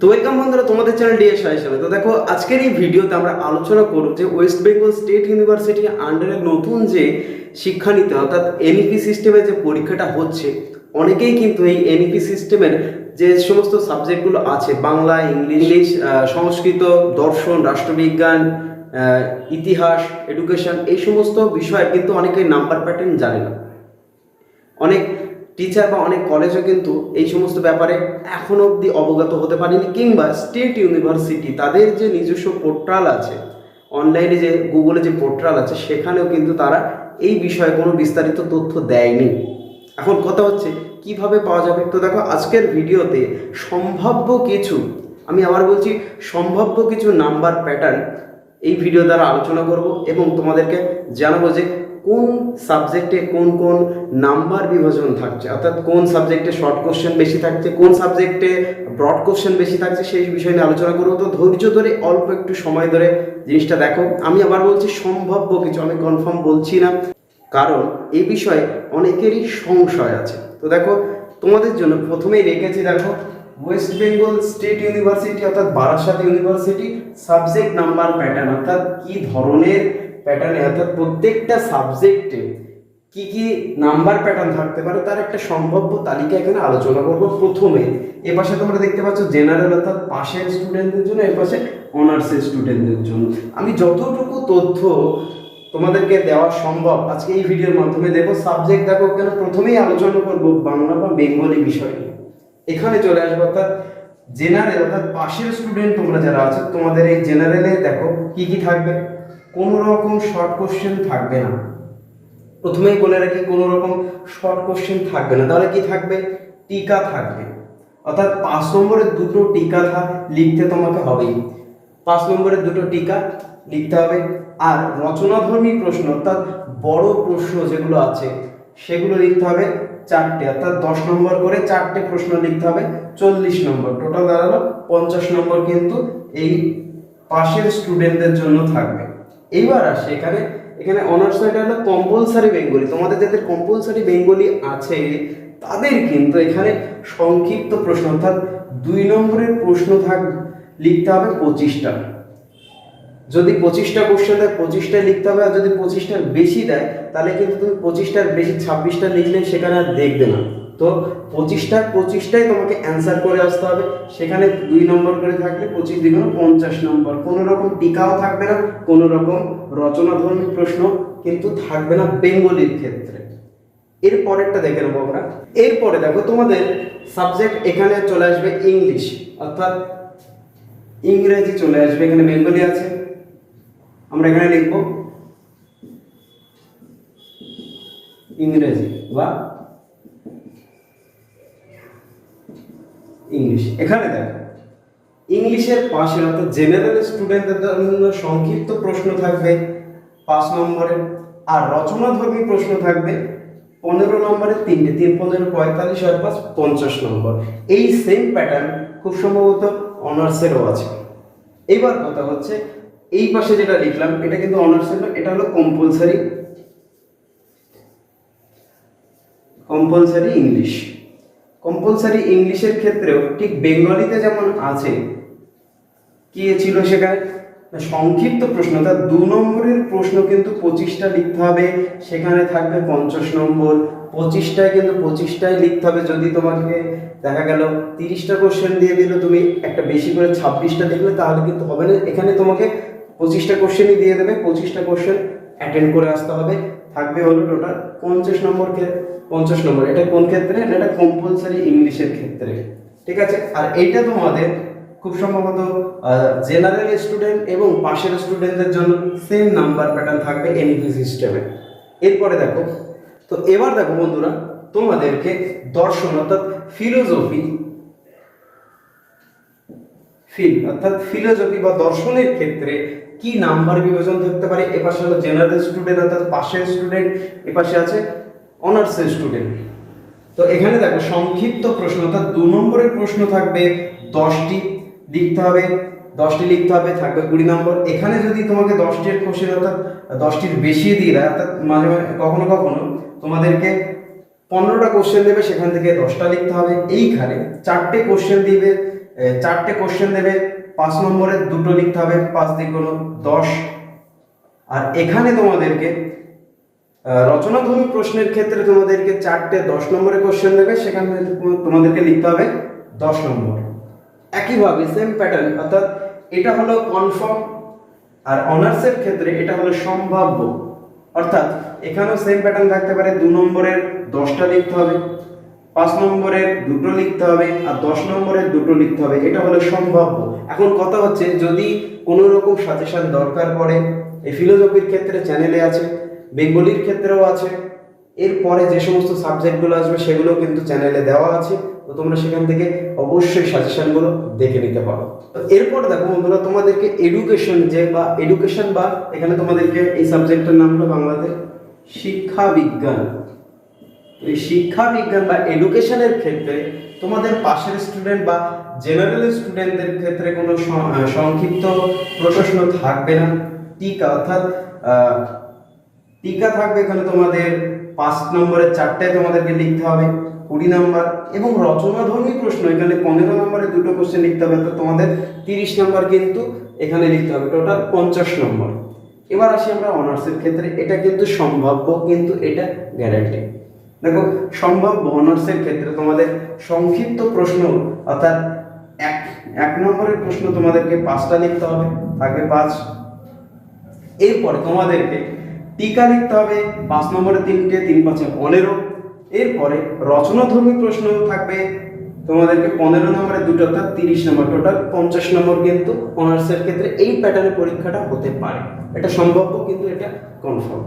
তো ওয়েলকাম বন্ধুরা তোমাদের চ্যানেল ডিএস হিসাবে তো দেখো আজকের এই ভিডিওতে আমরা আলোচনা করব যে ওয়েস্ট বেঙ্গল স্টেট ইউনিভার্সিটি আন্ডারে নতুন যে শিক্ষানীতি অর্থাৎ এনইপি সিস্টেমে যে পরীক্ষাটা হচ্ছে অনেকেই কিন্তু এই এনইপি সিস্টেমের যে সমস্ত সাবজেক্টগুলো আছে বাংলা ইংলিশ সংস্কৃত দর্শন রাষ্ট্রবিজ্ঞান ইতিহাস এডুকেশন এই সমস্ত বিষয়ে কিন্তু অনেকেই নাম্বার প্যাটার্ন জানে না। অনেক টিচার বা অনেক কলেজও কিন্তু এই সমস্ত ব্যাপারে এখনও অবধি অবগত হতে পারেনি কিংবা স্টেট ইউনিভার্সিটি তাদের যে নিজস্ব পোর্টাল আছে অনলাইনে যে গুগলে যে পোর্টাল আছে, সেখানেও কিন্তু তারা এই বিষয়ে কোনো বিস্তারিত তথ্য দেয়নি। এখন কথা হচ্ছে, কীভাবে পাওয়া যাবে? তো দেখো, আজকের ভিডিওতে সম্ভাব্য কিছু, আমি আবার বলছি, সম্ভাব্য কিছু নাম্বার প্যাটার্ন এই ভিডিও দ্বারা আলোচনা করব এবং তোমাদেরকে জানাব যে কোন সাবজেক্টে কোন কোন নাম্বার বিভাজন থাকছে? অর্থাৎ কোন সাবজেক্টে শর্ট কোশ্চেন বেশি থাকছে, কোন সাবজেক্টে ব্রড কোশ্চেন বেশি থাকছে, সেই বিষয় নিয়ে আলোচনা করব। তো ধৈর্য ধরে, অল্প একটু সময় ধরে জিনিসটা দেখো। আমি আবার বলছি সম্ভাব্য কিছু, আমি কনফার্ম বলছি না। কারণ এই বিষয়ে অনেকেরই সংশয় আছে। তো দেখো, তোমাদের জন্য প্রথমেই রেখেছি, দেখো ওয়েস্ট বেঙ্গল স্টেট ইউনিভার্সিটি অর্থাৎ Barasat University subject number pattern অর্থাৎ কি ধরনের প্যাটার্নে অর্থাৎ প্রত্যেকটা সাবজেক্টে কি কি নাম্বার প্যাটার্ন থাকতে পারে তার একটা সম্ভাব্য তালিকা এখানে আলোচনা করব প্রথমে। এ পাশে তোমরা দেখতে পাচ্ছ জেনারেল অর্থাৎ পাশের স্টুডেন্টদের জন্য, এ পাশে অনার্সের স্টুডেন্টদের জন্য। আমি যতটুকু তথ্য তোমাদেরকে দেওয়া সম্ভব আজকে এই ভিডিওর মাধ্যমে দেখো সাবজেক্ট দেখো কেন প্রথমেই আলোচনা করব বাংলা বা বেঙ্গলি বিষয় এখানে চলে আসব, অর্থাৎ জেনারেল অর্থাৎ পাশের স্টুডেন্ট তোমরা যারা আছো, তোমাদের এই জেনারেলে দেখো কি কি থাকবে। কোনো রকম শর্ট কোশ্চেন থাকবে না। প্রথমেই বলে রাখি, কোনো রকম শর্ট কোশ্চেন থাকবে না। তাহলে কি থাকবে? টিকা থাকবে। অর্থাৎ পাঁচ নম্বরের দুটো টিকা লিখতে তোমাকে হবেই। পাঁচ নম্বরের দুটো টিকা লিখতে হবে। আর রচনাধর্মী প্রশ্ন, অর্থাৎ বড় প্রশ্ন যেগুলো আছে, সেগুলো লিখতে হবে চারটে। অর্থাৎ দশ নম্বর করে চারটে প্রশ্ন লিখতে হবে, চল্লিশ নম্বর। টোটাল দাঁড়াল পঞ্চাশ নম্বর কিন্তু এই পাশের স্টুডেন্টদের জন্য থাকবে। এইবার আসে, এখানে এখানে অনার্স এটা হলো কম্পালসারি বেঙ্গলি তোমাদের যাদের কম্পালসারি বেঙ্গলি আছে, তাদের কিন্তু এখানে সংক্ষিপ্ত প্রশ্ন, অর্থাৎ দুই নম্বরের প্রশ্ন থাক, লিখতে হবে পঁচিশটা। যদি পঁচিশটা কোশ্চেন দেয়, পঁচিশটায় লিখতে হবে, আর যদি পঁচিশটার বেশি দেয়, তাহলে কিন্তু তুমি পঁচিশটার বেশি ছাব্বিশটা লিখলে সেখানে আর দেখবে না। তো পঁচিশটা, পঁচিশটাই তোমাকে অ্যান্সার করে আসতে হবে। সেখানে দুই নম্বর করে থাকলে পঁচিশ দ্বিগুণ পঞ্চাশ নম্বর। কোনো রকম টিকাও থাকবে না, কোনো রকম রচনাধর্মী প্রশ্ন কিন্তু থাকবে না বেঙ্গলির ক্ষেত্রে। এর পরেরটা দেখে নেব আমরা। এরপরে দেখো, তোমাদের সাবজেক্ট এখানে চলে আসবে ইংলিশ। অর্থাৎ ইংরেজি চলে আসবে। এখানে বেঙ্গলি আছে। আমরা এখানে লিখব ইংরেজি বা ইংলিশ। এখানে দেখো, ইংলিশের পাশে অর্থাৎ জেনারেল স্টুডেন্টদের জন্য সংক্ষিপ্ত প্রশ্ন থাকবে পাঁচ নম্বরে, আর রচনাধর্মী প্রশ্ন থাকবে পনেরো নম্বরে, তিনটে, তিন, পনেরো, পঁয়তাল্লিশ, আর পাঁচ, পঞ্চাশ নম্বর। এই সেম প্যাটার্ন খুব সম্ভবত অনার্সেরও আছে। এইবার কথা হচ্ছে, এই পাশে যেটা লিখলাম, এটা কিন্তু অনার্সের না এটা হলো কম্পালসারি কম্পালসারি ইংলিশ কম্পালসারি ইংলিশের ক্ষেত্রেও ঠিক বেঙ্গলিতে যেমন আছে, কি ছিল সেখানে? সংক্ষিপ্ত প্রশ্ন, অর্থাৎ দু নম্বরের প্রশ্ন কিন্তু পঁচিশটা লিখতে হবে, সেখানে থাকবে পঞ্চাশ নম্বর। পঁচিশটায় কিন্তু পঁচিশটায় লিখতে হবে, যদি তোমাকে দেখা গেল তিরিশটা কোশ্চেন দিয়ে দিল তুমি একটা বেশি করে ছাব্বিশটা লিখলে তাহলে কিন্তু হবে না। এখানে তোমাকে পঁচিশটা কোশ্চেনই দিয়ে দেবে, পঁচিশটা কোশ্চেন অ্যাটেন্ড করে আসতে হবে। থাকবে হলো টোটাল পঞ্চাশ নম্বর পঞ্চাশ নম্বর, এটা কোন ক্ষেত্রে? এটা কম্পালসারি ইংলিশের ক্ষেত্রে। ঠিক আছে? আর এইটা তোমাদের খুব সম্ভবত জেনারেল স্টুডেন্ট এবং পাশের স্টুডেন্টদের জন্য সেম নাম্বার প্যাটার্ন থাকবে এনইপি সিস্টেমে এরপরে দেখো, তো এবার দেখো বন্ধুরা, তোমাদেরকে দর্শন অর্থাৎ ফিলোসফি ফিল অর্থাৎ ফিলোজফি বা দর্শনের ক্ষেত্রে কি নাম্বার বিভাজন থাকতে পারে? এপাশে হলো জেনারেল স্টুডেন্ট অর্থাৎ পাশের স্টুডেন্ট এপাশে আছে অনার্সের স্টুডেন্ট তো এখানে দেখো, সংক্ষিপ্ত প্রশ্ন, অর্থাৎ দু নম্বরের প্রশ্ন থাকবে দশটি, লিখতে হবে, দশটি লিখতে হবে, থাকবে কুড়ি নম্বর। এখানে যদি তোমাকে দশটির কোশ্চেন অর্থাৎ দশটির বেশি দিয়ে দেয়, অর্থাৎ মাঝে মাঝে কখনো কখনো তোমাদেরকে পনেরোটা কোশ্চেন দেবে, সেখান থেকে দশটা লিখতে হবে। এইখানে চারটে কোশ্চেন দিবে চারটে কোশ্চেন দেবে, পাঁচ নম্বরের দুটো লিখতে হবে, পাঁচ দিক হলো দশ। আর এখানে তোমাদেরকে রচনাধর্মী প্রশ্নের ক্ষেত্রে তোমাদেরকে চারটে দশ নম্বরে কোশ্চেন দেবে, সেখানে তোমাদেরকে লিখতে হবে দশ নম্বর। একইভাবে সেম প্যাটার্ন অর্থাৎ এটা হলো কনফার্ম আর অনার্সের ক্ষেত্রে এটা হলো সম্ভাব্য। অর্থাৎ এখানেও সেম প্যাটার্ন থাকতে পারে, দু নম্বরের দশটা লিখতে হবে, পাঁচ নম্বরের দুটো লিখতে হবে, আর দশ নম্বরের দুটো লিখতে হবে, এটা হলো সম্ভাব্য। এখন কথা হচ্ছে, যদি কোনো রকম সাজেশন দরকার পড়ে, এই ফিলোজফির ক্ষেত্রে চ্যানেলে আছে বেঙ্গলির ক্ষেত্রেও আছে। এরপরে যে সমস্ত সাবজেক্টগুলো আসবে সেগুলো কিন্তু চ্যানেলে দেওয়া আছে। তো তোমরা সেখান থেকে অবশ্যই সাজেশনগুলো দেখে নিতে পারো। এরপর দেখো বন্ধুরা, তোমাদেরকে এডুকেশন যে বা এডুকেশন বা এখানে তোমাদেরকে এই সাবজেক্টের নাম হলো বাংলাতে শিক্ষা বিজ্ঞান। এই শিক্ষা বিজ্ঞান বা এডুকেশনের ক্ষেত্রে তোমাদের পাশের স্টুডেন্ট বা জেনারেল স্টুডেন্টদের ক্ষেত্রে কোনো সংক্ষিপ্ত প্রশ্ন থাকবে না। টিকা অর্থাৎ টিকা থাকবে এখানে তোমাদের পাঁচ নম্বরের চারটে তোমাদেরকে লিখতে হবে, কুড়ি নাম্বার এবং রচনাধর্মী প্রশ্ন, এখানে পনেরো নম্বরে দুটো কোশ্চেন লিখতে হবে, তো তোমাদের তিরিশ নম্বর কিন্তু এখানে লিখতে হবে টোটাল পঞ্চাশ নম্বর। এবার আসি আমরা অনার্সের ক্ষেত্রে, এটা কিন্তু সম্ভাব্য, কিন্তু এটা গ্যারান্টি দেখো, সম্ভাব্য অনার্সের ক্ষেত্রে তোমাদের সংক্ষিপ্ত প্রশ্ন, অর্থাৎ এক এক নম্বরের প্রশ্ন তোমাদেরকে পাঁচটা লিখতে হবে থাকবে পাঁচ। এরপরে তোমাদেরকে টিকা লিখতে হবে, পাঁচ নম্বরে তিনটে, তিন পাঁচে পনেরো। এরপরে রচনাধর্মী প্রশ্ন থাকবে। তোমাদেরকে পনেরো নম্বরে দুটো অর্থাৎ তিরিশ নম্বর, টোটাল পঞ্চাশ নম্বর কিন্তু অনার্সের ক্ষেত্রে এই প্যাটার্নের পরীক্ষাটা হতে পারে। এটা সম্ভাব্য, কিন্তু এটা কনফার্ম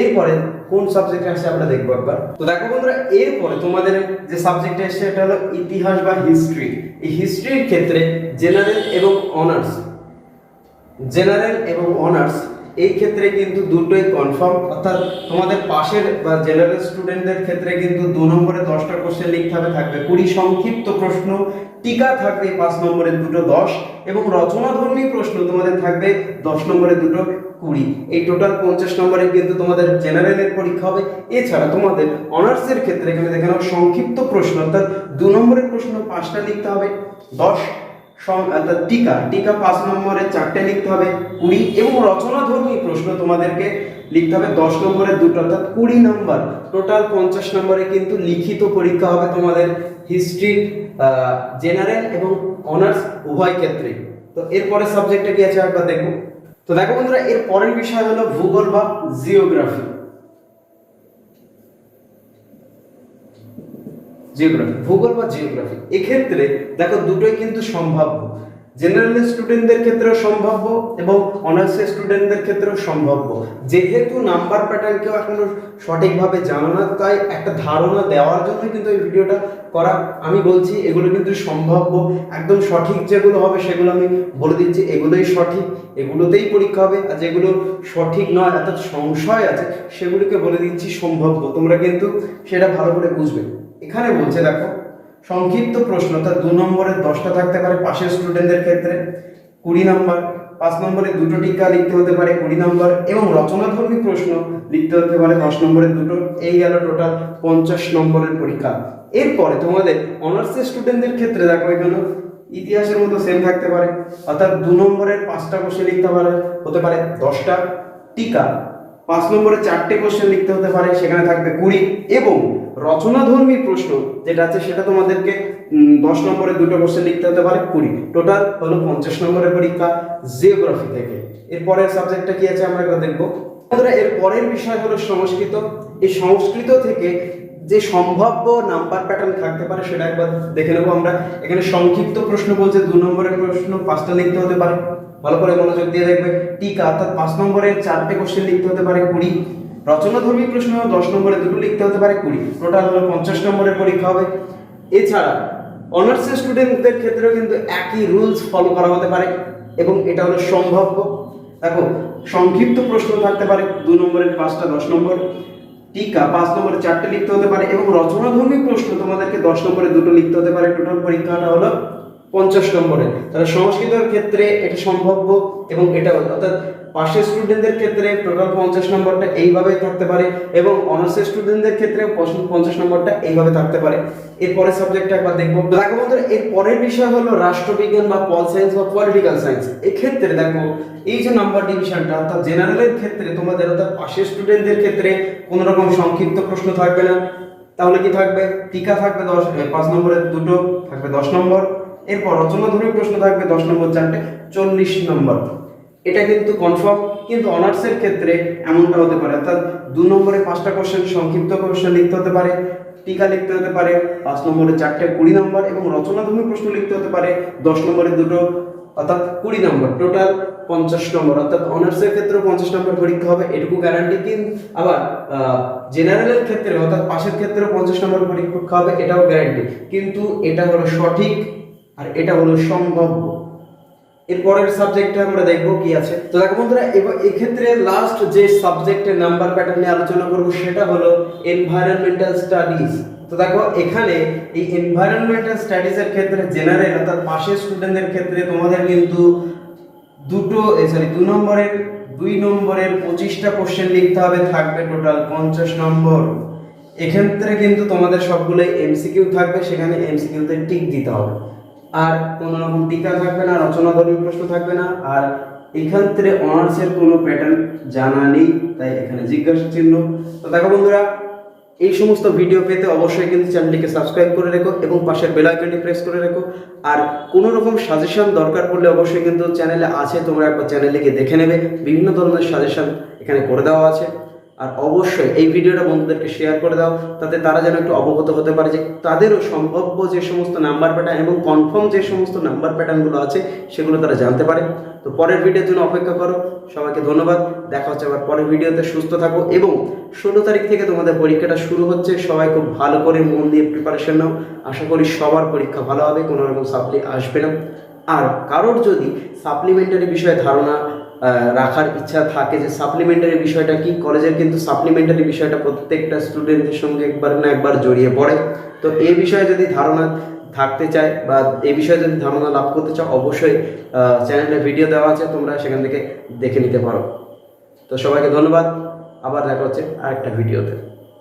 এরপরে কোন সাবজেক্ট আসছে আমরা দেখব একবার। তো দেখো বন্ধুরা, এরপরে তোমাদের যে সাবজেক্ট এসছে, এটা হলো ইতিহাস বা হিস্ট্রি এই হিস্ট্রির ক্ষেত্রে জেনারেল এবং অনার্স জেনারেল এবং অনার্স এই ক্ষেত্রে কিন্তু দুটোই কনফার্ম অর্থাৎ তোমাদের পাশের বা জেনারেল স্টুডেন্টদের ক্ষেত্রে কিন্তু দু নম্বরে দশটা কোশ্চেন লিখতে হবে, থাকবে কুড়ি সংক্ষিপ্ত প্রশ্ন, টিকা থাকবে পাঁচ নম্বরে দুটো দশ, এবং রচনাধর্মী প্রশ্ন তোমাদের থাকবে দশ নম্বরে দুটো কুড়ি। এই টোটাল পঞ্চাশ নম্বরে কিন্তু তোমাদের জেনারেলের পরীক্ষা হবে। এছাড়া তোমাদের অনার্সের ক্ষেত্রে এখানে দেখে সংক্ষিপ্ত প্রশ্ন, অর্থাৎ দু নম্বরের প্রশ্ন পাঁচটা লিখতে হবে, দশ টিকা। টিকা পাঁচ নম্বরে চারটে লিখতে হবে কুড়ি, এবং রচনাধর্মী প্রশ্ন তোমাদেরকে লিখতে হবে দশ নম্বরের দুটো, অর্থাৎ কুড়ি নম্বর। টোটাল পঞ্চাশ নম্বরে কিন্তু লিখিত পরীক্ষা হবে তোমাদের হিস্ট্রি জেনারেল এবং অনার্স উভয় ক্ষেত্রে। তো এরপরে সাবজেক্টটা কি আছে একবার দেখব। তো দেখো বন্ধুরা, এর পরের বিষয় হলো ভূগোল বা জিওগ্রাফি জিওগ্রাফি ভূগোল বা জিওগ্রাফি এক্ষেত্রে দেখো দুটোই কিন্তু সম্ভাব্য। জেনারেল স্টুডেন্টদের ক্ষেত্রেও সম্ভাব্য এবং অনার্সের স্টুডেন্টদের ক্ষেত্রেও সম্ভাব্য। যেহেতু নাম্বার প্যাটার্ন কেউ এখনও সঠিকভাবে জানো না, তাই একটা ধারণা দেওয়ার জন্য কিন্তু এই ভিডিওটা করা। আমি বলছি এগুলো কিন্তু সম্ভাব্য, একদম সঠিক যেগুলো হবে সেগুলো আমি বলে দিচ্ছি, এগুলোই সঠিক, এগুলোতেই পরীক্ষা হবে আর যেগুলো সঠিক নয় অর্থাৎ সংশয় আছে, সেগুলোকে বলে দিচ্ছি সম্ভাব্য। তোমরা কিন্তু সেটা ভালো করে বুঝবে। এখানে বলছে দেখো, সংক্ষিপ্ত প্রশ্ন অর্থাৎ দু নম্বরের দশটা থাকতে পারে, পাশের স্টুডেন্টদের ক্ষেত্রে। কুড়ি নম্বর, পাঁচ নম্বরে দুটো টিকা লিখতে হতে পারে, কুড়ি নম্বর, এবং রচনাধর্মী প্রশ্ন লিখতে হতে পারে, দশ নম্বরের দুটো। এই গেল টোটাল পঞ্চাশ নম্বরের পরীক্ষা। এরপরে তোমাদের অনার্সের স্টুডেন্টদের ক্ষেত্রে দেখো, এখানে ইতিহাসের মতো সেম থাকতে পারে। অর্থাৎ দু নম্বরের পাঁচটা কোশ্চেন লিখতে পারে, হতে পারে দশটা টিকা। পাঁচ নম্বরে চারটে কোশ্চেন লিখতে হতে পারে, সেখানে থাকবে কুড়ি। এবং রচনাধর্মী প্রশ্ন যেটা আছে সেটা তোমাদেরকে দশ নম্বরে দুটো কোশ্চেন লিখতে হতে পারে, কুড়ি। টোটাল হলো পঞ্চাশ নম্বরের পরীক্ষা জিওগ্রাফি থেকে। এরপরের সাবজেক্টটা কি আছে আমরা দেখব। এর পরের বিষয় হলো সংস্কৃত। এই সংস্কৃত থেকে যে সম্ভাব্য নাম্বার প্যাটার্ন থাকতে পারে সেটা একবার দেখে নেব আমরা। এখানে সংক্ষিপ্ত প্রশ্ন বলছে, দু নম্বরের প্রশ্ন পাঁচটা লিখতে হতে পারে। ভালো করে মনোযোগ দিয়ে দেখবে। টিকা, অর্থাৎ পাঁচ নম্বরের চারটে কোশ্চেন লিখতে হতে পারে, কুড়ি। রচনাধর্মী প্রশ্ন দশ নম্বরে দুটো লিখতে হতে পারে কুড়ি, টোটাল হলো পঞ্চাশ নম্বরের পরীক্ষা হবে। এছাড়া অনার্সের স্টুডেন্টদের ক্ষেত্রেও কিন্তু একই রুলস ফলো করা হতে পারে এবং এটা হলো সম্ভাব্য। দেখো, সংক্ষিপ্ত প্রশ্ন থাকতে পারে দু নম্বরের পাঁচটা দশ নম্বর, টিকা পাঁচ নম্বরে চারটে লিখতে হতে পারে এবং রচনাধর্মী প্রশ্ন তোমাদেরকে দশ নম্বরে দুটো লিখতে হতে পারে। টোটাল পরীক্ষাটা হলো পঞ্চাশ নম্বরে। তাহলে সংস্কৃতের ক্ষেত্রে এটা সম্ভাব্য এবং এটা অর্থাৎ পাশের স্টুডেন্টদের ক্ষেত্রে টোটাল পঞ্চাশ নম্বরটা এইভাবে থাকতে পারে এবং অনার্সের স্টুডেন্টদের ক্ষেত্রে পঞ্চাশ নম্বরটা এইভাবে থাকতে পারে। এর পরের সাবজেক্টটা একবার দেখব। দেখো বন্ধুরা, এর পরের বিষয় হলো রাষ্ট্রবিজ্ঞান বা পল সায়েন্স বা পলিটিক্যাল সায়েন্স এক্ষেত্রে দেখো, এই যে নাম্বার ডিভিশনটা অর্থাৎ জেনারেলের ক্ষেত্রে তোমাদের অর্থাৎ পাশের স্টুডেন্টদের ক্ষেত্রে কোনো রকম সংক্ষিপ্ত প্রশ্ন থাকবে না। তাহলে কি থাকবে? টিকা থাকবে দশ পাঁচ নম্বরের দুটো, থাকবে দশ নম্বর। এরপর রচনাধর্মী প্রশ্ন থাকবে দশ নম্বর চারটে, চল্লিশ নম্বর। এটা কিন্তু কনফার্ম কিন্তু অনার্সের ক্ষেত্রে এমনটা হতে পারে। অর্থাৎ দু নম্বরে পাঁচটা কোশ্চেন সংক্ষিপ্ত কোশ্চেন লিখতে হতে পারে, টিকা লিখতে হতে পারে, পাঁচ নম্বরে চারটে কুড়ি নম্বর এবং রচনাধর্মী প্রশ্ন লিখতে হতে পারে, দশ নম্বরে দুটো, অর্থাৎ কুড়ি নম্বর টোটাল পঞ্চাশ নম্বর অর্থাৎ অনার্সের ক্ষেত্রে পঞ্চাশ নম্বর পরীক্ষা হবে, এটুকু গ্যারান্টি কিন্তু আবার জেনারেলের ক্ষেত্রে, অর্থাৎ পাশের ক্ষেত্রে পঞ্চাশ নম্বর পরীক্ষা হবে, এটাও গ্যারান্টি কিন্তু এটা হলো সঠিক আর এটা হলো সম্ভাব্য। এর পরের সাবজেক্টটা আমরা দেখব কি আছে। তো দেখো বন্ধুরা, এবার এক্ষেত্রে লাস্ট যে সাবজেক্টের নাম্বার প্যাটার্ন নিয়ে আলোচনা করব সেটা হলো এনভায়রনমেন্টাল স্টাডিজ তো দেখো, এখানে এই এনভায়রনমেন্টাল স্টাডিজের ক্ষেত্রে জেনারেল অর্থাৎ পাশের স্টুডেন্টদের ক্ষেত্রে তোমাদের কিন্তু দুটো সরি দু নম্বরের, দুই নম্বরের পঁচিশটা কোশ্চেন লিখতে হবে, থাকবে টোটাল পঞ্চাশ নম্বর। এক্ষেত্রে কিন্তু তোমাদের সবগুলো এমসিকিউ থাকবে, সেখানে এমসিকিউতে টিক দিতে হবে। আর কোনো রকম টিকা থাকবে না রচনাধর্মী প্রশ্ন থাকবে না, আর এক্ষেত্রে অনার্সের কোনো প্যাটার্ন জানা নেই, তাই এখানে জিজ্ঞাসা চিহ্ন। তো দেখো বন্ধুরা, এই সমস্ত ভিডিও পেতে অবশ্যই কিন্তু চ্যানেলটিকে সাবস্ক্রাইব করে রেখো এবং পাশের বেল আইকনটি প্রেস করে রেখো। আর কোনো রকম সাজেশন দরকার পড়লে অবশ্যই কিন্তু চ্যানেলে আছে, তোমরা একবার চ্যানেলটিকে দেখে নেবে। বিভিন্ন ধরনের সাজেশন এখানে করে দেওয়া আছে। আর অবশ্যই এই ভিডিওটা বন্ধুদেরকে শেয়ার করে দাও, তাতে তারা যেন একটু অবগত হতে পারে যে তাদেরও সম্ভাব্য যে সমস্ত নাম্বার প্যাটার্ন এবং কনফার্ম যে সমস্ত নাম্বার প্যাটার্নগুলো আছে, সেগুলো তারা জানতে পারে। তো পরের ভিডিওর জন্য অপেক্ষা করো। সবাইকে ধন্যবাদ। দেখা হচ্ছে আবার পরের ভিডিওতে। সুস্থ থাকো এবং ষোলো তারিখ থেকে তোমাদের পরীক্ষাটা শুরু হচ্ছে। সবাই খুব ভালো করে মন দিয়ে প্রিপারেশন নাও। আশা করি সবার পরীক্ষা ভালো হবে। কোনো রকম সাপ্লি আসবে না। আর কারোর যদি সাপ্লিমেন্টারি বিষয়ে ধারণা রাখার ইচ্ছা থাকে যে সাপ্লিমেন্টারি বিষয়টা কি? কলেজের কিন্তু সাপ্লিমেন্টারি বিষয়টা প্রত্যেকটা স্টুডেন্টের সঙ্গে একবার না একবার জড়িয়ে পড়ে। তো এই বিষয়ে যদি ধারণা থাকতে চায় বা এই বিষয়ে যদি ধারণা লাভ করতে চাও, অবশ্যই চ্যানেলে ভিডিও দেওয়া আছে, তোমরা সেখান থেকে দেখে নিতে পারো। তো সবাইকে ধন্যবাদ। আবার দেখা হচ্ছে আরেকটা ভিডিওতে